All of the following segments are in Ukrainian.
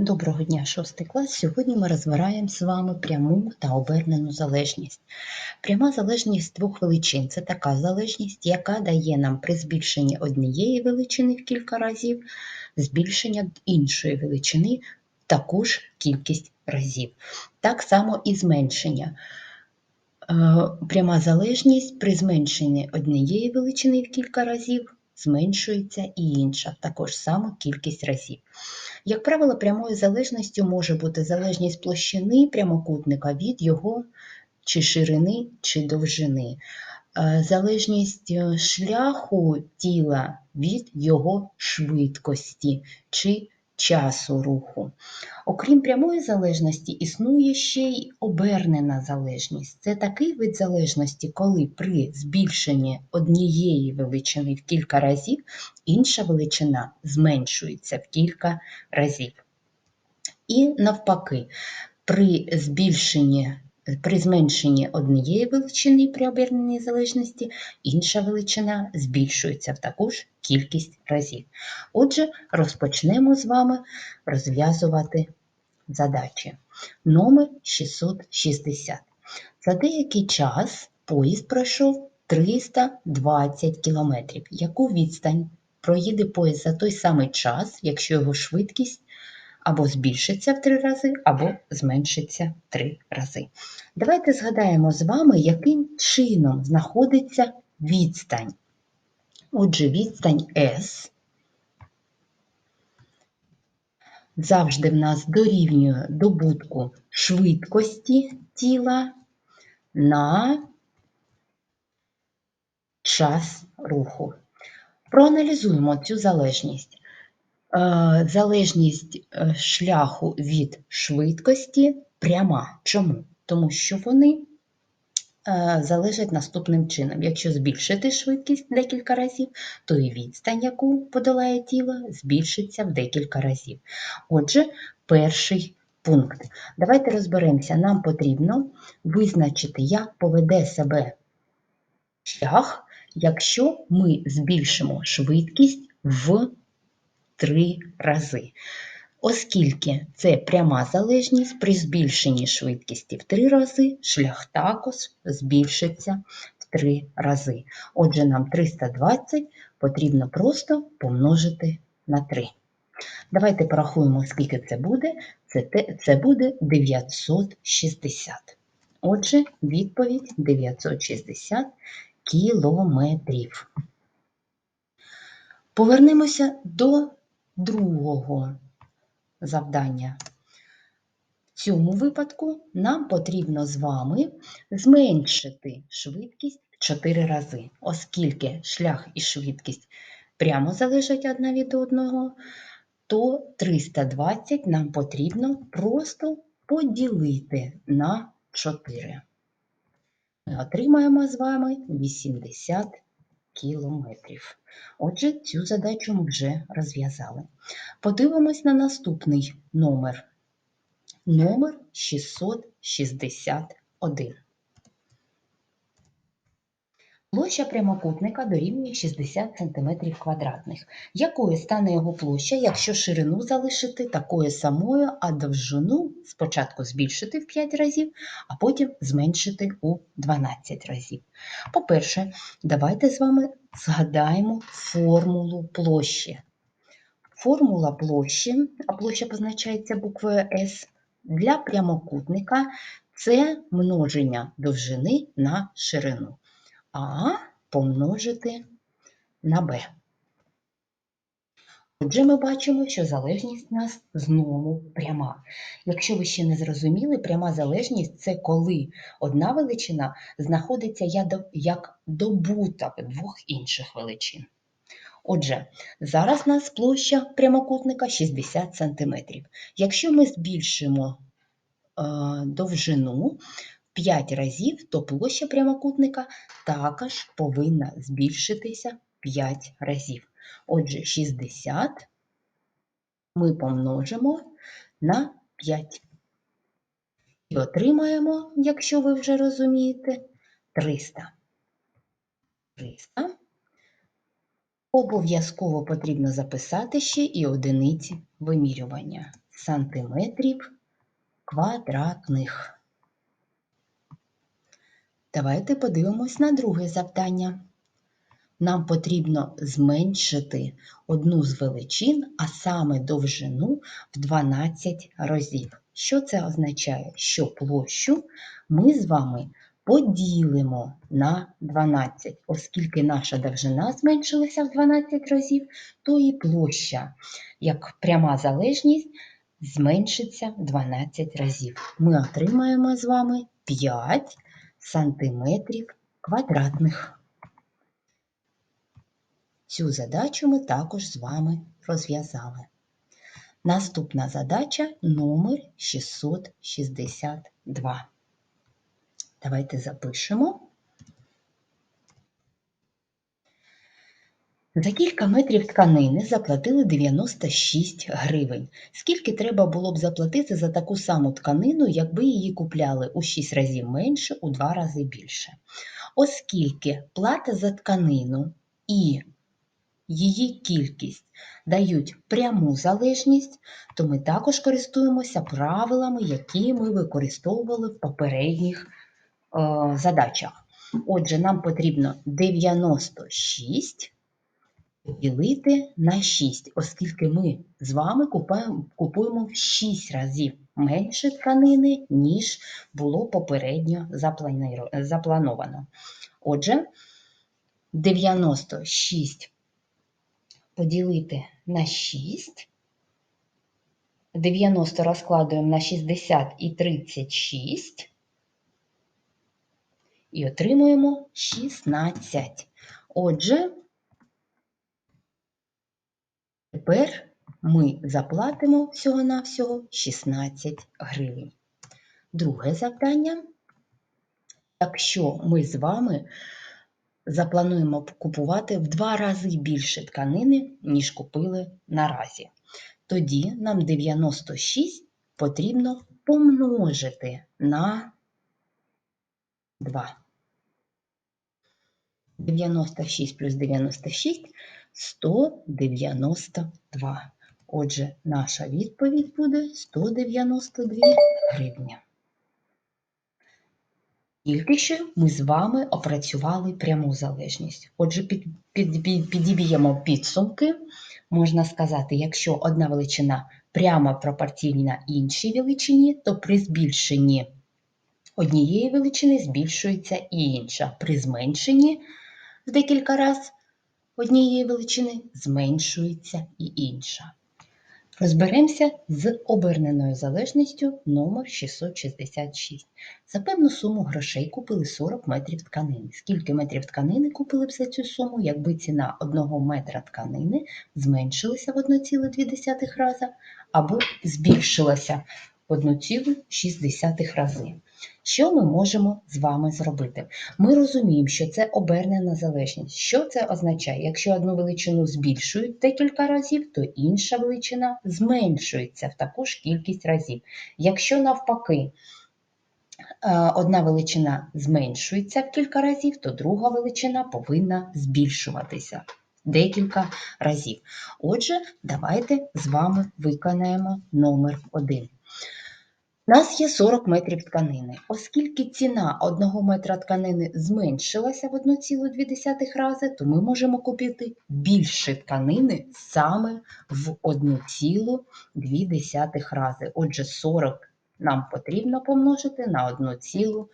Доброго дня, шостий клас. Сьогодні ми розбираємо з вами пряму та обернену залежність. Пряма залежність двох величин це така залежність, яка дає нам при збільшенні однієї величини в кілька разів збільшення іншої величини таку ж кількість разів. Так само і зменшення. Е, Пряма залежність при зменшенні однієї величини в кілька разів зменшується і інша, також саму кількість разів. Як правило, прямою залежністю може бути залежність площини прямокутника від його чи ширини, чи довжини, Е, залежність е, шляху тіла від його швидкості чи часу руху. Окрім прямої залежності, існує ще й обернена залежність. Це такий вид залежності, коли при збільшенні однієї величини в кілька разів інша величина зменшується в кілька разів. І навпаки, при збільшенні, при зменшенні однієї величини при оберненій залежності, інша величина збільшується в таку ж кількість разів. Отже, розпочнемо з вами розв'язувати задачі. Номер 660. За деякий час поїзд пройшов 320 км. Яку відстань проїде поїзд за той самий час, якщо його швидкість або збільшиться в три рази, або зменшиться в три рази. Давайте згадаємо з вами, яким чином знаходиться відстань. Отже, відстань S завжди в нас дорівнює добутку швидкості тіла на час руху. Проаналізуємо цю залежність. Е, Залежність е, шляху від швидкості пряма. Чому? Тому що вони е, залежать наступним чином. Якщо збільшити швидкість декілька разів, то і відстань, яку подолає тіло, збільшиться в декілька разів. Отже, перший пункт. Давайте розберемося. Нам потрібно визначити, як поведе себе шлях, якщо ми збільшимо швидкість в три рази. Оскільки це пряма залежність, при збільшенні швидкості в три рази шлях також збільшиться в три рази. Отже, нам 320 потрібно просто помножити на 3. Давайте порахуємо, скільки це буде. Це, це буде 960. Отже, відповідь 960 кілометрів. Повернемося до другого завдання. В цьому випадку нам потрібно з вами зменшити швидкість в 4 рази, оскільки шлях і швидкість прямо залежать одна від одного, то 320 нам потрібно просто поділити на 4. Ми отримаємо з вами 80 кілометрів. Отже, цю задачу ми вже розв'язали. Подивимось на наступний номер. Номер 661. Площа прямокутника дорівнює 60 см квадратних. Якою стане його площа, якщо ширину залишити такою самою, а довжину спочатку збільшити в 5 разів, а потім зменшити у 12 разів? По-перше, давайте з вами згадаємо формулу площі. Формула площі, а площа позначається буквою S, для прямокутника це множення довжини на ширину. А помножити на Б. Отже, ми бачимо, що залежність у нас знову пряма. Якщо ви ще не зрозуміли, пряма залежність це коли одна величина знаходиться як добуток двох інших величин. Отже, зараз у нас площа прямокутника 60 см. Якщо ми збільшимо е, довжину 5 разів, то площа прямокутника також повинна збільшитися 5 разів. Отже, 60 ми помножимо на 5. І отримаємо, якщо ви вже розумієте, 300. 300 Обов'язково потрібно записати ще і одиниці вимірювання сантиметрів квадратних. Давайте подивимось на друге завдання. Нам потрібно зменшити одну з величин, а саме довжину в 12 разів. Що це означає? Що площу ми з вами поділимо на 12, оскільки наша довжина зменшилася в 12 разів, то і площа, як пряма залежність, зменшиться в 12 разів. Ми отримаємо з вами 5 сантиметрів квадратних. Цю задачу ми також з вами розв'язали. Наступна задача номер 662. Давайте запишемо. За кілька метрів тканини заплатили 96 гривень. Скільки треба було б заплатити за таку саму тканину, якби її купляли у 6 разів менше, у 2 рази більше? Оскільки плата за тканину і її кількість дають пряму залежність, то ми також користуємося правилами, які ми використовували в попередніх е, задачах. Отже, нам потрібно 96 поділити на 6, оскільки ми з вами купуємо в 6 разів менше тканини, ніж було попередньо заплановано. Отже, 96 поділити на 6. 90 розкладуємо на 60 і 36. І отримуємо 16. Отже, тепер ми заплатимо всього-навсього 16 гривень. Друге завдання. Якщо ми з вами заплануємо купувати в два рази більше тканини, ніж купили наразі. Тоді нам 96 потрібно помножити на 2. 96 плюс 96 192. Отже, наша відповідь буде 192 гривні. Тільки що ми з вами опрацювали пряму залежність. Отже, під, під, під, підіб'ємо підсумки. Можна сказати, якщо одна величина прямо пропорційна іншій величині, то при збільшенні однієї величини збільшується і інша. При зменшенні в декілька разів однієї величини зменшується і інша. Розберемося з оберненою залежністю номер 666. За певну суму грошей купили 40 метрів тканини. Скільки метрів тканини купили б за цю суму, якби ціна 1 метра тканини зменшилася в 1,2 рази або збільшилася в 1,6 рази. Що ми можемо з вами зробити? Ми розуміємо, що це обернена залежність. Що це означає? Якщо одну величину збільшують декілька разів, то інша величина зменшується в таку ж кількість разів. Якщо навпаки, е, одна величина зменшується в кілька разів, то друга величина повинна збільшуватися декілька разів. Отже, давайте з вами виконаємо номер 1. Нас є 40 метрів тканини. Оскільки ціна 1 метра тканини зменшилася в 1,2 рази, то ми можемо купити більше тканини саме в 1,2 рази. Отже, 40 нам потрібно помножити на 1,2.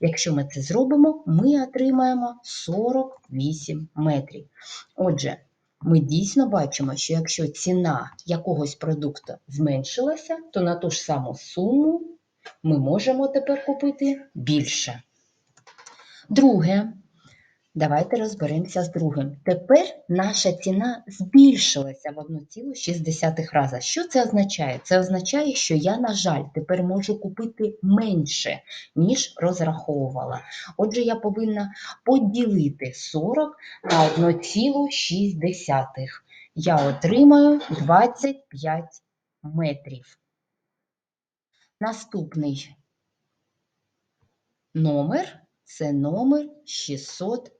Якщо ми це зробимо, ми отримаємо 48 метрів. Отже, ми дійсно бачимо, що якщо ціна якогось продукту зменшилася, то на ту ж саму суму ми можемо тепер купити більше. Друге, давайте розберемося з другим. Тепер наша ціна збільшилася в 1,6 рази. Що це означає? Це означає, що я, на жаль, тепер можу купити менше, ніж розраховувала. Отже, я повинна поділити 40 на 1,6. Я отримаю 25 метрів. Наступний номер це номер 662.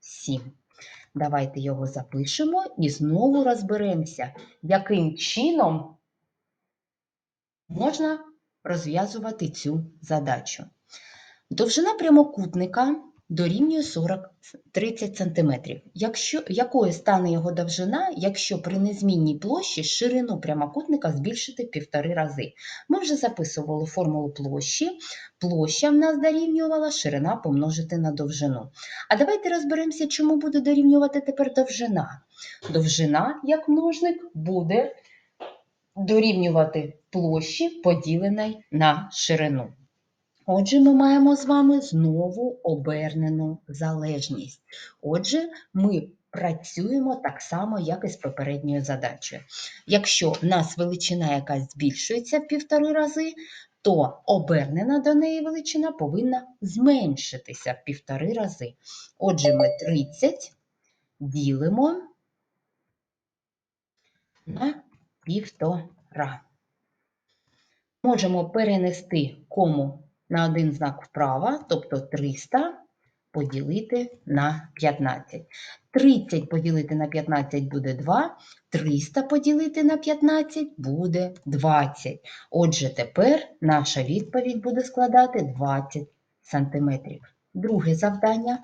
7. Давайте його запишемо і знову розберемося, яким чином можна розв'язувати цю задачу. Довжина прямокутника дорівнює 40 30 см. Якщо, якою стане його довжина, якщо при незмінній площі ширину прямокутника збільшити півтори рази? Ми вже записували формулу площі. Площа в нас дорівнювала ширина помножити на довжину. А давайте розберемося, чому буде дорівнювати тепер довжина. Довжина, як множник, буде дорівнювати площі, поділеній на ширину. Отже, ми маємо з вами знову обернену залежність. Отже, ми працюємо так само, як і з попередньою задачею. Якщо в нас величина якась збільшується в півтори рази, то обернена до неї величина повинна зменшитися в півтори рази. Отже, ми 30 ділимо на півтора. Можемо перенести кому на один знак вправо, тобто 300 поділити на 15. 30 поділити на 15 буде 2, 300 поділити на 15 буде 20. Отже, тепер наша відповідь буде складати 20 см. Друге завдання.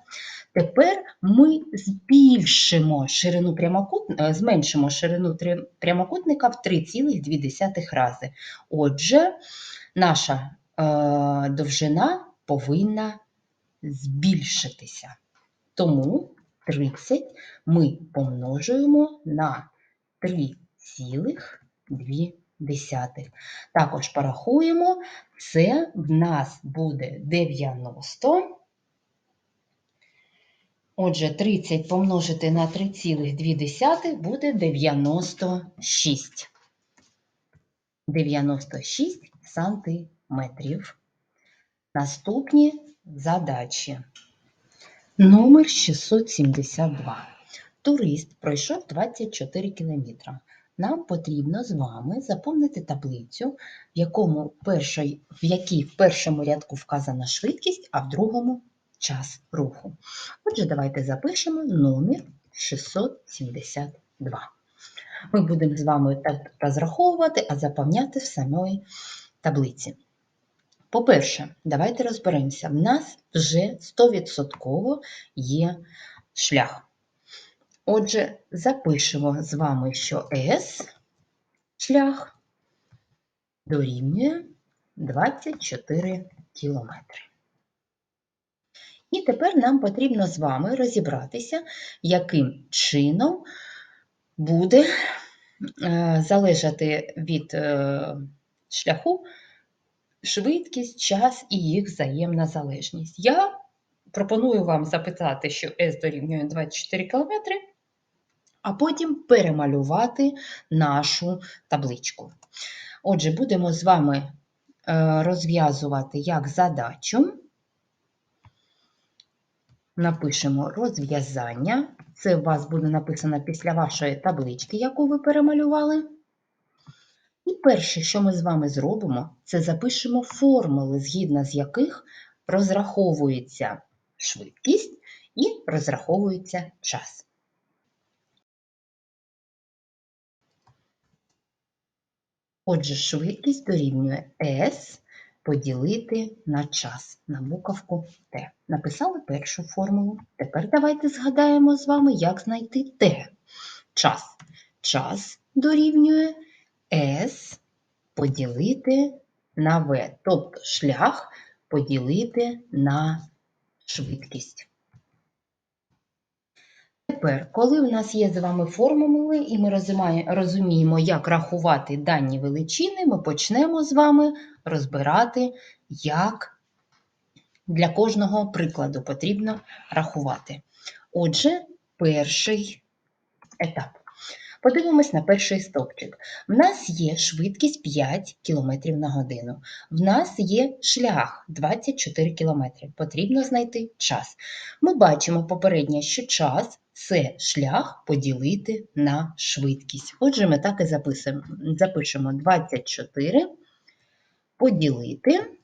Тепер ми збільшимо ширину прямокутника, зменшимо ширину прямокутника в 3,2 рази. Отже, наша е, довжина повинна збільшитися. Тому 30 ми помножуємо на 3,2. Також порахуємо, це в нас буде 90. Отже, 30 помножити на 3,2 буде 96. 96 сантиметрів. Наступні задачі. Номер 672. Турист пройшов 24 кілометри. Нам потрібно з вами заповнити таблицю, в, якому перший, в якій в першому рядку вказана швидкість, а в другому час руху. Отже, давайте запишемо номер 672. Ми будемо з вами розраховувати, а заповняти в самої таблиці. По-перше, давайте розберемося. В нас вже 100% є шлях. Отже, запишемо з вами, що S шлях дорівнює 24 кілометри. І тепер нам потрібно з вами розібратися, яким чином буде е, залежати від е, шляху швидкість, час і їх взаємна залежність. Я пропоную вам запитати, що S дорівнює 24 км, а потім перемалювати нашу табличку. Отже, будемо з вами е, розв'язувати як задачу. Напишемо розв'язання. Це у вас буде написано після вашої таблички, яку ви перемалювали. І перше, що ми з вами зробимо, це запишемо формули, згідно з яких розраховується швидкість і розраховується час. Отже, швидкість дорівнює S поділити на час, на буковку Т. Написали першу формулу. Тепер давайте згадаємо з вами, як знайти Т. Час. Час дорівнює S поділити на V, тобто шлях поділити на швидкість. Тепер, коли в нас є з вами формули, і ми розуміємо, як рахувати дані величини, ми почнемо з вами розбирати, як для кожного прикладу потрібно рахувати. Отже, перший етап. Подивимось на перший стовпчик. В нас є швидкість 5 км на годину. В нас є шлях 24 км. Потрібно знайти час. Ми бачимо попередньо, що час це шлях поділити на швидкість. Отже, ми так і записуємо. запишемо 24 поділити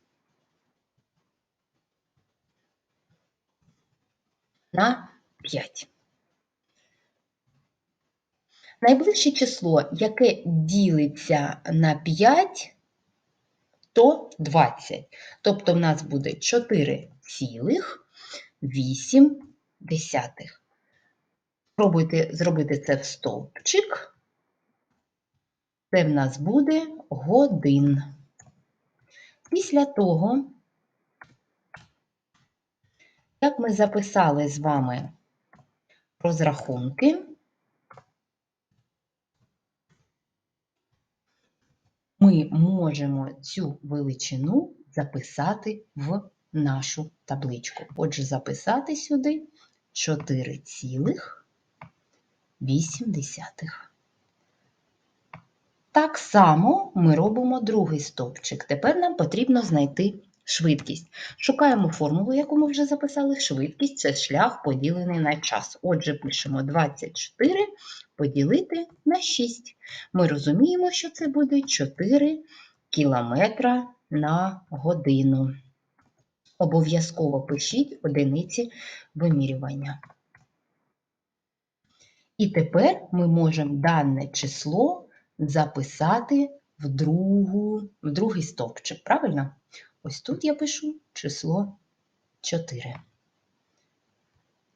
на 5. Найближче число, яке ділиться на 5, то 20. Тобто в нас буде 4,8. Спробуйте зробити це в стовпчик. Це в нас буде годин. Після того, як ми записали з вами розрахунки, ми можемо цю величину записати в нашу табличку. Отже, записати сюди 4,8. Так само ми робимо другий стовпчик. Тепер нам потрібно знайти швидкість. Шукаємо формулу, яку ми вже записали. Швидкість це шлях поділений на час. Отже, пишемо 24 поділити на 6. Ми розуміємо, що це буде 4 кілометра на годину. Обов'язково пишіть одиниці вимірювання. І тепер ми можемо дане число записати в, другу, в другий стовпчик, правильно? Ось тут я пишу число 4.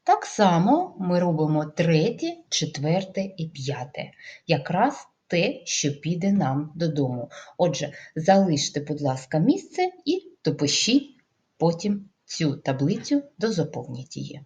Так само ми робимо третє, четверте і п'яте. Якраз те, що піде нам додому. Отже, залиште, будь ласка, місце і допишіть потім цю таблицю, дозаповніть її.